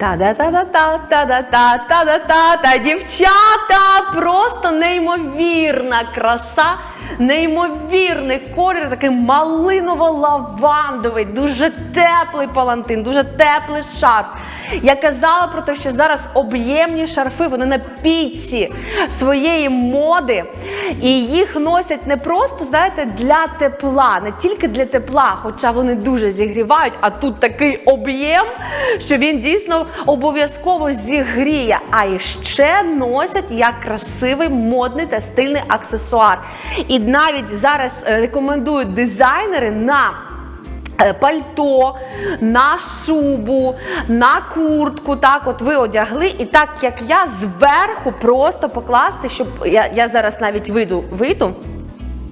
Та-да-та-да-та-та-да-та-та-да-та. Дівчата, просто неймовірна краса, неймовірний колір, такий малиново-лавандовий, дуже теплий палантин, дуже теплий шарф. Я казала про те, що зараз об'ємні шарфи, вони на піці своєї моди, і їх носять не просто, знаєте, для тепла, не тільки для тепла, хоча вони дуже зігрівають, а тут такий об'єм, що він дійсно обов'язково зігріє, а ще носять як красивий модний та стильний аксесуар. І навіть зараз е, рекомендують дизайнери на е, Пальто, на шубу, на куртку, так от ви одягли, і так як я зверху просто покласти, щоб я, я зараз навіть вийду, вийду,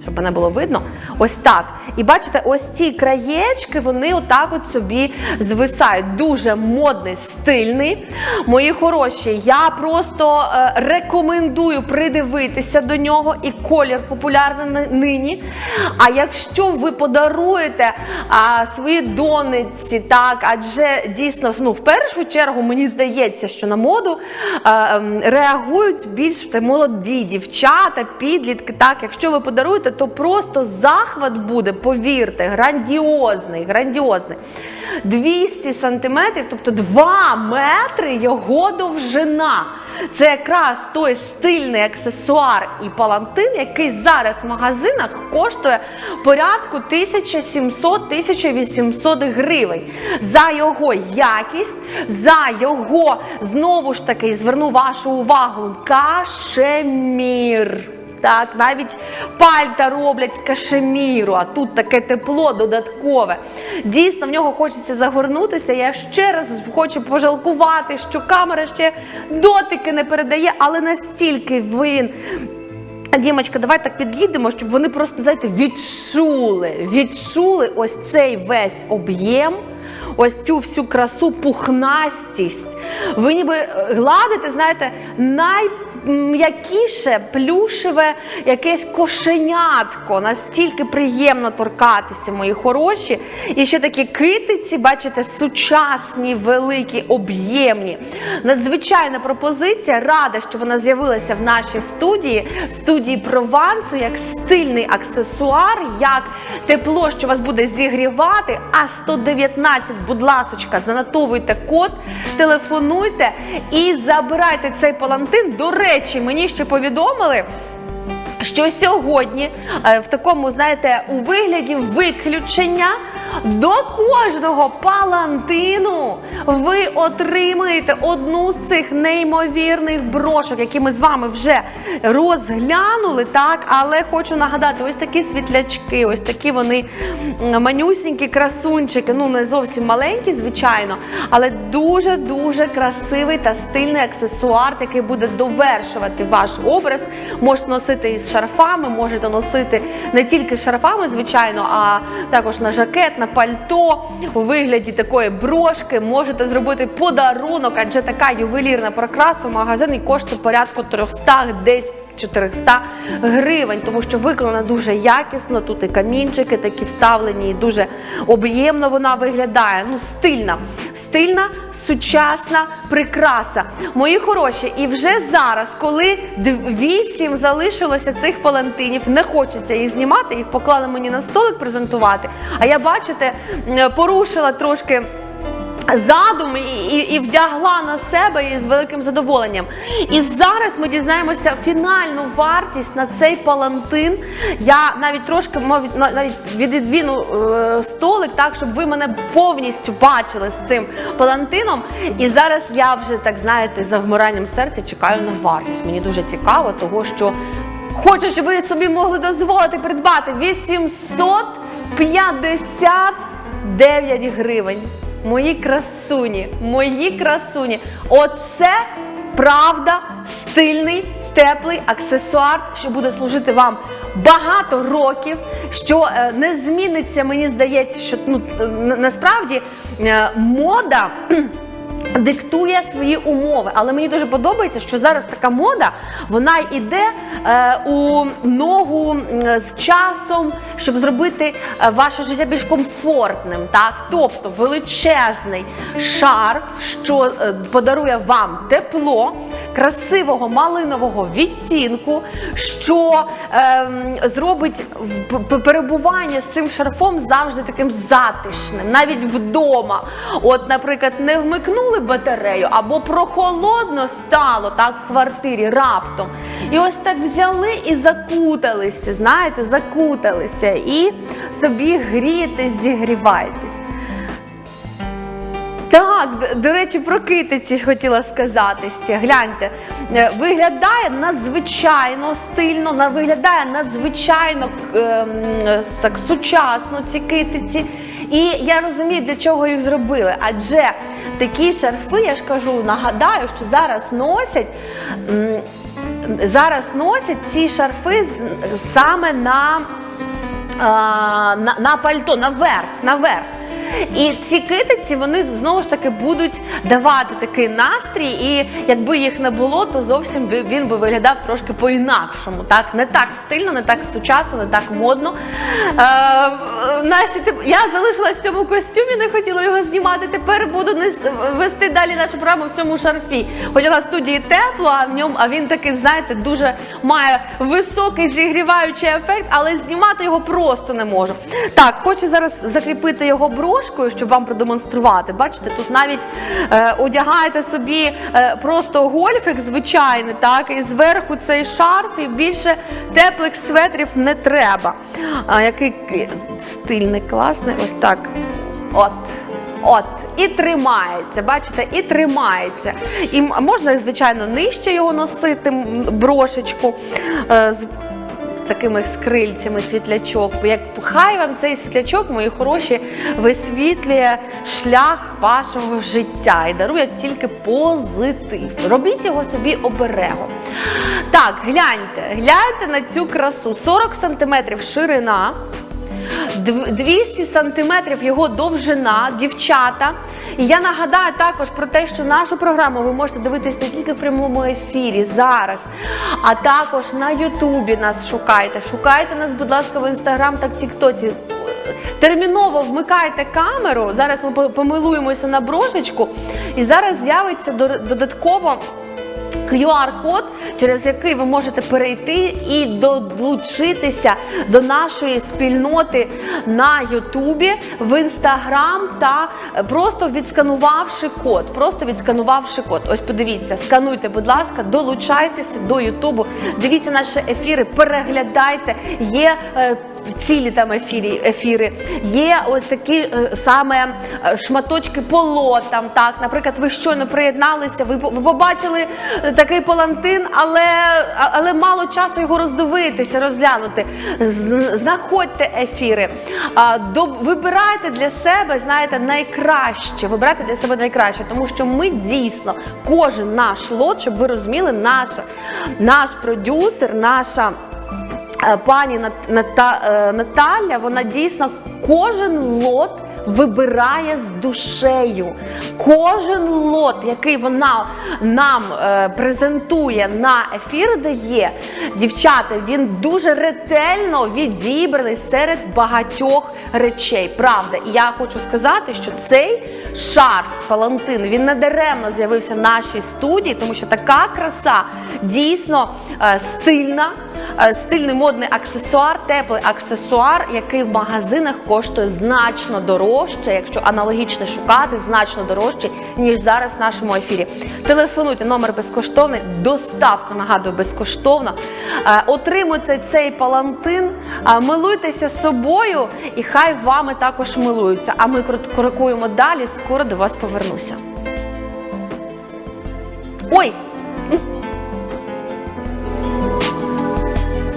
щоб мене було видно. Ось так. І бачите, ось ці краєчки, вони отак от собі звисають. Дуже модний, стильний. Мої хороші, я просто е, рекомендую придивитися до нього і колір популярний нині. А якщо ви подаруєте а, своїй донечці, так, адже дійсно, ну, в першу чергу мені здається, що на моду а, ем, реагують більш молоді дівчата, підлітки. Так, якщо ви подаруєте, то просто захват буде, повірте, грандіозний, грандіозний. 200 сантиметрів, тобто 2 метри його довжина. Це якраз той стильний аксесуар і палантин, який зараз в магазинах коштує порядку 1700-1800 гривень. За його якість, за його, знову ж таки, зверну вашу увагу, кашемір. Так, навіть пальта роблять з кашеміру, а тут таке тепло додаткове. Дійсно, в нього хочеться загорнутися. Я ще раз хочу пожалкувати, що камера ще дотики не передає, але настільки він. Дімочка, давай так під'їдемо, щоб вони просто, знаєте, відчули, відчули ось цей весь об'єм, ось цю всю красу, пухнастість. Ви ніби е, гладите, знаєте, найм'якіше, плюшеве якесь кошенятко. Настільки приємно торкатися, мої хороші. І ще такі китиці, бачите, сучасні, великі, об'ємні. Надзвичайна пропозиція. Рада, що вона з'явилася в нашій студії, студії Провансу, як стильний аксесуар, як тепло, що вас буде зігрівати. А 119, будь ласочка, занотовуйте код, телефонуйте і забирайте цей палантин. До речі, мені ще повідомили. Що сьогодні е, в такому, знаєте, у вигляді виключення до кожного палантину ви отримаєте одну з цих неймовірних брошок, які ми з вами вже розглянули. Так, але хочу нагадати, ось такі світлячки, ось такі вони манюсінькі красунчики. Ну не зовсім маленькі, звичайно, але дуже дуже красивий та стильний аксесуар, який буде довершувати ваш образ. Можете носити із шарфами, можете носити не тільки шарфами, звичайно, а також на жакет, на пальто у вигляді такої брошки. Можете зробити подарунок, адже така ювелірна прокраса в магазині коштує порядку 300 десь 400 гривень, тому що виконана дуже якісно. Тут і камінчики такі вставлені, і дуже об'ємно вона виглядає. Ну, стильна, стильна, сучасна прикраса. Мої хороші, і вже зараз, коли дв- вісім залишилося цих палантинів, не хочеться їх знімати, їх поклали мені на столик презентувати. А я, бачите, порушила трошки задум і, і, і вдягла на себе з великим задоволенням. І зараз ми дізнаємося фінальну вартість на цей палантин. Я навіть трошки навіть віддвіну е, столик, так щоб ви мене повністю бачили з цим палантином. І зараз я вже так знаєте, за вмиранням серця чекаю на вартість. Мені дуже цікаво, того що хочу, щоб ви собі могли дозволити придбати 859 гривень. Мої красуні, мої красуні. Оце правда стильний, теплий аксесуар, що буде служити вам багато років, що е, не зміниться, мені здається, що ну, насправді е, мода. Диктує свої умови. Але мені дуже подобається, що зараз така мода вона йде е, у ногу з часом, щоб зробити е, ваше життя більш комфортним. Так? Тобто величезний шарф, що е, подарує вам тепло, красивого малинового відтінку, що ем, зробить перебування з цим шарфом завжди таким затишним, навіть вдома. От, наприклад, не вмикнули батарею або прохолодно стало так в квартирі раптом. І ось так взяли і закуталися, знаєте, закуталися і собі грієтесь, зігріваєтесь. Так, до речі, про китиці хотіла сказати ще. Гляньте, е, виглядає надзвичайно стильно, виглядає надзвичайно ем, так сучасно ці китиці. І я розумію, для чого їх зробили. Адже такі шарфи, я ж кажу, нагадаю, що зараз носять. Зараз носять ці шарфи саме на на, на пальто, наверх, наверх. І ці китиці вони знову ж таки будуть давати такий настрій, і якби їх не було, то зовсім він би виглядав трошки по-інакшому. Так? Не так стильно, не так сучасно, не так модно. Е, Настя, ти- я залишилась в цьому костюмі, не хотіла його знімати. Тепер буду вести далі нашу програму в цьому шарфі. Хоча на студії тепло, а в ньому, а він такий, знаєте, дуже має високий зігріваючий ефект, але знімати його просто не можу. Так, хочу зараз закріпити його брошкою, щоб вам продемонструвати. Бачите, тут навіть е, одягаєте собі е, просто гольфик звичайний, так, і зверху цей шарф, і більше теплих светрів не треба. А, який стильний, класний, ось так. От. От, і тримається, бачите, і тримається. І можна, звичайно, нижче його носити, брошечку. Такими скрильцями світлячок. Як хай вам цей світлячок, мої хороші, висвітлює шлях вашого життя і дарує тільки позитив. Робіть його собі оберегом. Так, гляньте, гляньте на цю красу. 40 см ширина. Дв- 200 сантиметрів його довжина, дівчата. І я нагадаю також про те, що нашу програму ви можете дивитись не тільки в прямому ефірі зараз, а також на Ютубі нас шукайте. Шукайте нас, будь ласка, в інстаграм та Тіктоці. Терміново вмикайте камеру. Зараз ми помилуємося на брошечку, і зараз з'явиться додатково. QR-код, через який ви можете перейти і долучитися до нашої спільноти на Ютубі, в Інстаграм та е, просто відсканувавши код. Просто відсканувавши код. Ось подивіться, скануйте, будь ласка, долучайтеся до Ютубу. Дивіться наші ефіри, переглядайте. Є е, цілі там ефірі, ефіри, є ось такі е, саме е, шматочки по лотам. Так, наприклад, ви щойно приєдналися, ви, побачили е, такий палантин, але, але мало часу його роздивитися, розглянути. Знаходьте ефіри, вибирайте для себе, знаєте, найкраще. Вибирайте для себе найкраще, тому що ми дійсно кожен наш лот, щоб ви розуміли, наша, наш продюсер, наша. Е, пані е, Наталя, вона дійсно кожен лот вибирає з душею. Кожен лот, який вона нам е, презентує на ефір, дає дівчата, він дуже ретельно відібраний серед багатьох речей. Правда, і я хочу сказати, що цей шарф палантин він не даремно з'явився в нашій студії, тому що така краса дійсно е, стильна. Е, Стильний модний аксесуар, теплий аксесуар, який в магазинах коштує значно дорожче, якщо аналогічно шукати, значно дорожче, ніж зараз в нашому ефірі. Телефонуйте, номер безкоштовний, доставка, нагадую, безкоштовна. Е, Отримуйте цей палантин, милуйтеся собою, і хай вами також милуються. А ми крок- крокуємо далі, скоро до вас повернуся. Ой!